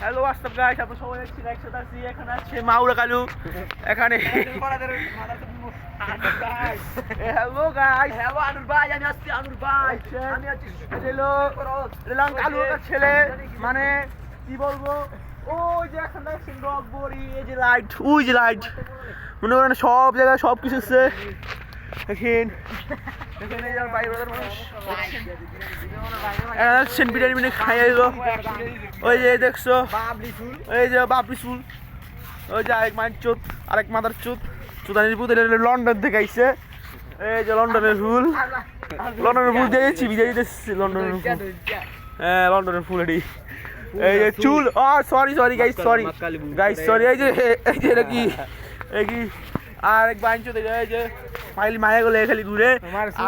Hello WhatsApp guys আপনারা সবাই একসাথে একসাথে আছি এখানে আছে মাউরা কালু। এখানে হ্যালো গাইস হ্যালো আনুর ভাই আমি আসছি আনুর ভাই। আমি আছি হ্যালো এলাম কালু ছেলে। মানে কি বলব? ওই যে এখন দেখছেন রক বড়ি এই যে লাইট ওই যে লাইট মনে করেন সব জায়গায় সব কিছু দেখেন। খাইয়ে দিল। ওই যে দেখছ, এই যে বাপরি চুল ওই যে আরেক মায়ের চোত, আরেক মাদার চোত। চুদানির পুত লন্ডন থেকে আইছে। এই যে লন্ডনের ফুল। লন্ডনের ফুল দিয়েছি বিজয় দিয়েছি লন্ডনের ফুল। হ্যাঁ লন্ডনের ফুল এটি এই যে চুল ও sorry sorry guys sorry guys sorry এই যে এই যে, এটা কি? এই কি? আর এক বাইঞ্চ এই যে মাইল মায়া গেলে খালি ঘুরে।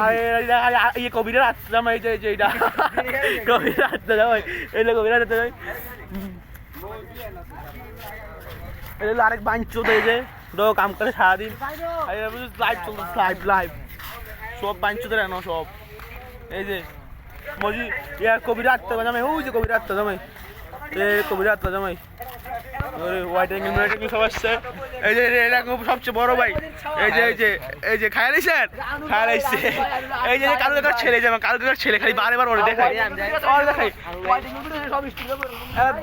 আর এটা ইয়ে কবিরা রাস্তা যাম এই যে এটা কবিরা রাস্তা যাম এই যে কবিরা রাস্তা যাই এই হলো আরেক বাইঞ্চ এই যে ওটাও কাম করে সারাদিন। লাইভ চলতেছে লাইভ লাইভ সব বাইঞ্চদের এনো সব। এই যে মজি ইয়ার কবিরা আত্মা জামাই ওই যে কবিরা আত্মা জামাই। এ কবিরা আত্মা জামাই। হোয়াইট অ্যাঙ্গেল হোয়াইট অ্যাঙ্গেল সব আসছে এই যে এটা সবচেয়ে বড় ভাই এই যে এই যে এই যে স্যার এই যে কালু কাকার ছেলে যে আমার কালু কাকার ছেলে খালি বারে বার ওরে দেখাই ওরে দেখাই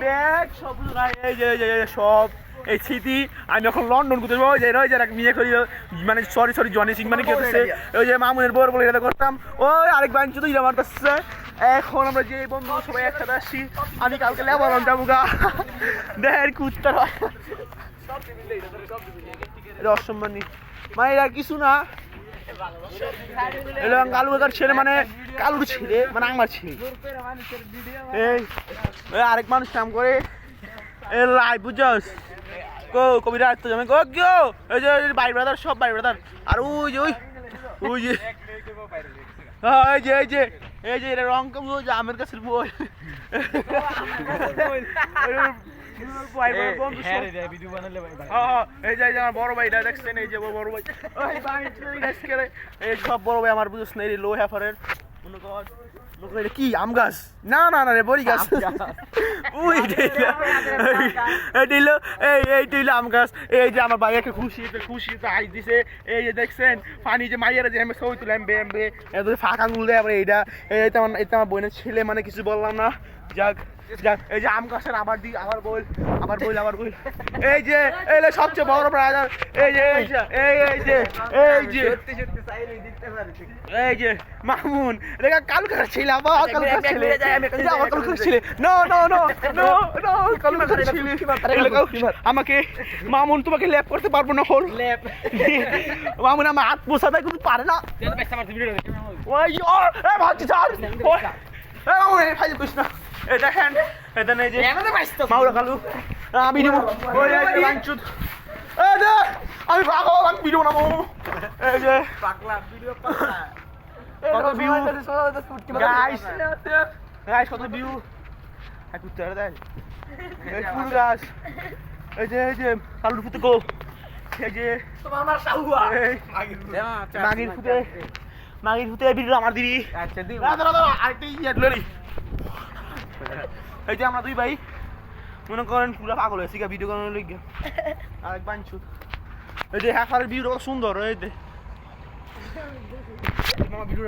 ব্যাগ সব এই যে এই যে সব এই স্মৃতি আমি যখন লন্ডন ঘুরতে যাব ওই যে ওই যে এক মেয়ে করি মানে সরি সরি জনি সিং মানে কি হচ্ছে ওই যে মামুনের বর বলে এটা করতাম ওই আরেক বাঞ্চ তো ইরা মারতেছে এখন আমরা যে বন্ধু সবাই একসাথে আসছি। আমি কালকে লেবারন যাব গা দেহের কুত্তার অসম্মানী মানে এটা কিছু না। এটা কালু কাকার ছেলে মানে কালুর ছেলে মানে আমার ছেলে। এই আরেক মানুষ কাম করে। এ লাই, বুঝছস? কো, কবিরা আসতে যাবে গো গো? এই যে ভাই ব্রাদার, সব ভাই ব্রাদার। আর ওই যে, ওই ওই যে। এই যে এই যে এই যে এটা রং কম আমের কাছে বই। ভাই ভাই বন্ধু সব হ্যাঁ, হ্যাঁ, এই যে আমার বড় ভাই দেখছেন এই যে বড় ভাই। ওই এই সব বড় ভাই আমার বুঝছ না লো হ্যাফারের কি আম গাছ? না না না রে বড়ি গাছ। ওই দিল। এই এই দিল। আম গাছ। এই যে আমার ভাই একটা খুশি একটা খুশি তো আইস দিছে। এই যে দেখছেন পানি যে মাইয়ারা যে আমি সই তুলাম বে বে এত ফাঁকা আঙুল দেয় আবার এইটা এই তো আমার এটা আমার বোনের ছেলে মানে কিছু বললাম না। যাক যাক। এই যে আম গাছের আবার দি আবার বল আবার বল আবার বল। এই যে এই যে সবচেয়ে বড় ব্রাদার। এই যে এই যে এই এই যে এই যে। এই যে মামুন। রেখা কালকার ছিল আবার কালকার ছিল। আবার কালকার ছিল। নো নো নো আমাকে মামুন তোমাকে ল্যাপ করতে পারব না হল। ল্যাপ মামুন আমার হাত পোষাতে কিন্তু পারে না। ওই ও এ ভাবছি স্যার এ মামুন ভাই কৃষ্ণ। এই দেখেন এটা নেই যে মাউরা কালু। আমি নিব। আমি ভাগো আমি ভিডিও বানাবো। এই যে। কত ভিউ গাইস গাইস কত ভিউ দেয় এই ফুল গাছ। এই যে এই যে কালুর ফুতে গো। এই যে মাগির ফুতে। মাগির ফুতে। ভিডিও আমার দিবি। আরেকটা ইয়ে এই যে আমরা দুই ভাই। মনে করেন পুরো পাগল হয়েছি ভিডিও করানোর লিগে আরেক বাঞ্চু এই যে হ্যাঁ ভিডিও সুন্দর এই যে। মামা ভিডিও